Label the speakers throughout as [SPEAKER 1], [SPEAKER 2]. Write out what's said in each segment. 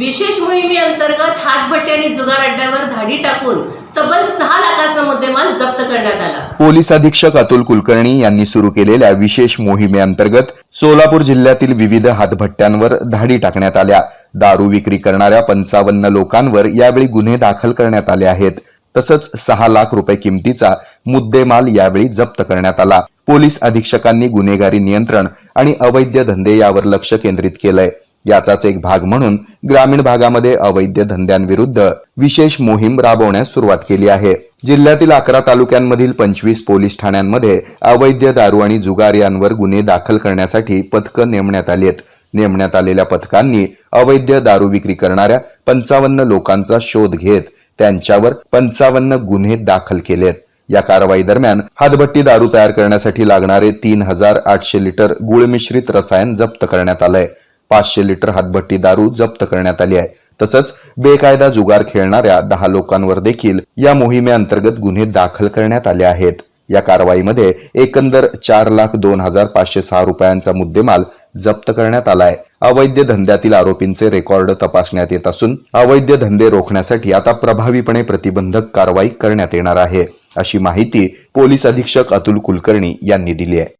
[SPEAKER 1] विशेष मोहिमेअंतर्गत हातभट्टे आणि जुगार अड्ड्यावर धाडी टाकून तब्बल सहा लाखाचा मुद्देमाल जप्त करण्यात आला.
[SPEAKER 2] पोलीस अधीक्षक अतुल कुलकर्णी यांनी सुरू केलेल्या विशेष मोहिमेअंतर्गत सोलापूर जिल्ह्यातील विविध हातभट्ट्यांवर धाडी टाकण्यात आल्या. दारू विक्री करणाऱ्या पंचावन्न लोकांवर यावेळी गुन्हे दाखल करण्यात आले आहेत. तसंच सहा लाख रुपये किमतीचा मुद्देमाल यावेळी जप्त करण्यात आला. पोलीस अधीक्षकांनी गुन्हेगारी नियंत्रण आणि अवैध धंदे यावर लक्ष केंद्रित केलंय. याचाच एक भाग म्हणून ग्रामीण भागामध्ये अवैध धंद्यांविरुद्ध विशेष मोहीम राबवण्यास सुरुवात केली आहे. जिल्ह्यातील अकरा तालुक्यांमधील पंचवीस पोलीस ठाण्यांमध्ये अवैध दारू आणि जुगार यांवर गुन्हे दाखल करण्यासाठी पथकं नेमण्यात आली आहेत. नेमण्यात आलेल्या पथकांनी अवैध दारू विक्री करणाऱ्या पंचावन्न लोकांचा शोध घेत त्यांच्यावर पंचावन्न गुन्हे दाखल केलेत या कारवाई दरम्यान हातभट्टी दारू तयार करण्यासाठी लागणारे तीन हजार आठशे लिटर गुळमिश्रित रसायन जप्त करण्यात आलंय. पाचशे लिटर हातभट्टी दारू जप्त करण्यात आली आहे. तसंच बेकायदा जुगार खेळणाऱ्या दहा लोकांवर देखील या मोहिमेअंतर्गत गुन्हे दाखल करण्यात आले आहेत. या कारवाईमध्ये एकंदर चार लाख दोन हजार पाचशे सहा रुपयांचा मुद्देमाल जप्त करण्यात आलाय अवैध धंद्यातील आरोपींचे रेकॉर्ड तपासण्यात येत असून अवैध धंदे रोखण्यासाठी आता प्रभावीपणे प्रतिबंधक कारवाई करण्यात येणार आहे अशी माहिती पोलीस अधीक्षक अतुल कुलकर्णी यांनी दिली आहे.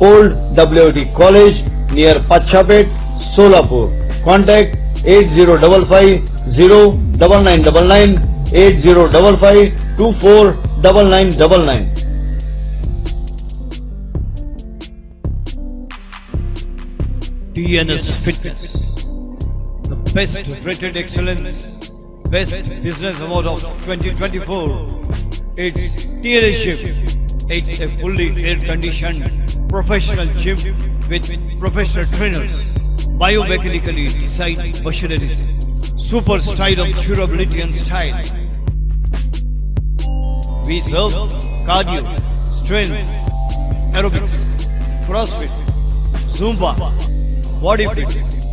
[SPEAKER 3] Old WT College near Pachapet, Solapur. Contact 8055-09999, 8055-249999.
[SPEAKER 4] DNS Fitness, the best rated excellence, best business award of 2024. It's dealership. It's a fully air-conditioned professional gym with professional trainers, biomechanically designed machineries, super style of durability and style. We serve cardio, strength, aerobics, CrossFit, Zumba, body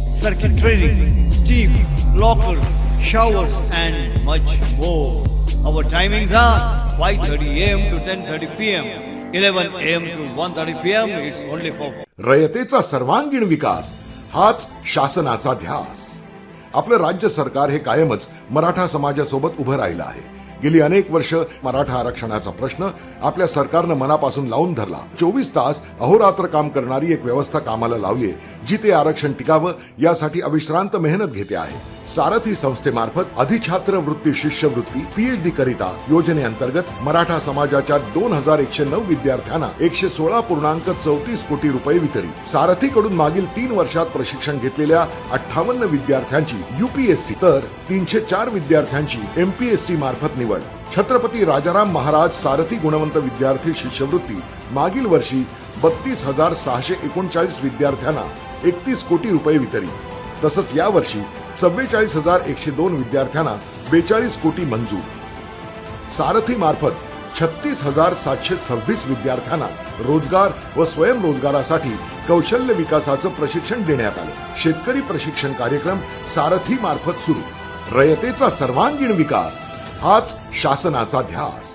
[SPEAKER 4] circuit training, steam, lockers, showers, and much more. Our timings are 5:30 a.m. to 10:30 p.m., eleven M to one thirty P M it's only for
[SPEAKER 5] रयतेचा सर्वांगीण विकास हाच शासनाचा ध्यास. आपलं राज्य सरकार हे कायमच मराठा समाजासोबत उभं राहिलं आहे. गेली अनेक वर्ष मराठा आरक्षणाचा प्रश्न आपल्या सरकारनं मनापासून लावून धरला. चोवीस तास अहोरात्र काम करणारी एक व्यवस्था कामाला लावली जी ते आरक्षण टिकावं यासाठी अविश्रांत मेहनत घेते आहे. सारथी संस्थेमार्फत अधिछात्र वृत्ती शिष्यवृत्ती पीएचडी करिता योजनेअंतर्गत मराठा समाजाच्या दोन हजार एकशे नऊ विद्यार्थ्यांना एकशे सोळा पूर्णांक चौतीस कोटी रुपये वितरित. सारथीकडून मागील तीन वर्षात प्रशिक्षण घेतलेल्या अठ्ठावन्न विद्यार्थ्यांची युपीएससी तर तीनशे चार विद्यार्थ्यांची एमपीएससी मार्फत निवड छत्रपती राजाराम महाराज सारथी गुणवंत विद्यार्थी शिष्यवृत्ती. मागील वर्षी बत्तीस हजार सहाशे एकोणचाळीस विद्यार्थ्यांना एकतीस कोटी रुपये वितरित. तसंच यावर्षी चव्वेचाळीस हजार एकशे दोन विद्यार्थ्यांना बेचाळीस कोटी मंजूर. सारथी मार्फत छत्तीस हजार सातशे सव्वीस विद्यार्थ्यांना रोजगार व स्वयंरोजगारासाठी कौशल्य विकासाचं प्रशिक्षण देण्यात आलं. शेतकरी प्रशिक्षण कार्यक्रम सारथी मार्फत सुरू. रयतेचा सर्वांगीण विकास हाच शासनाचा ध्यास.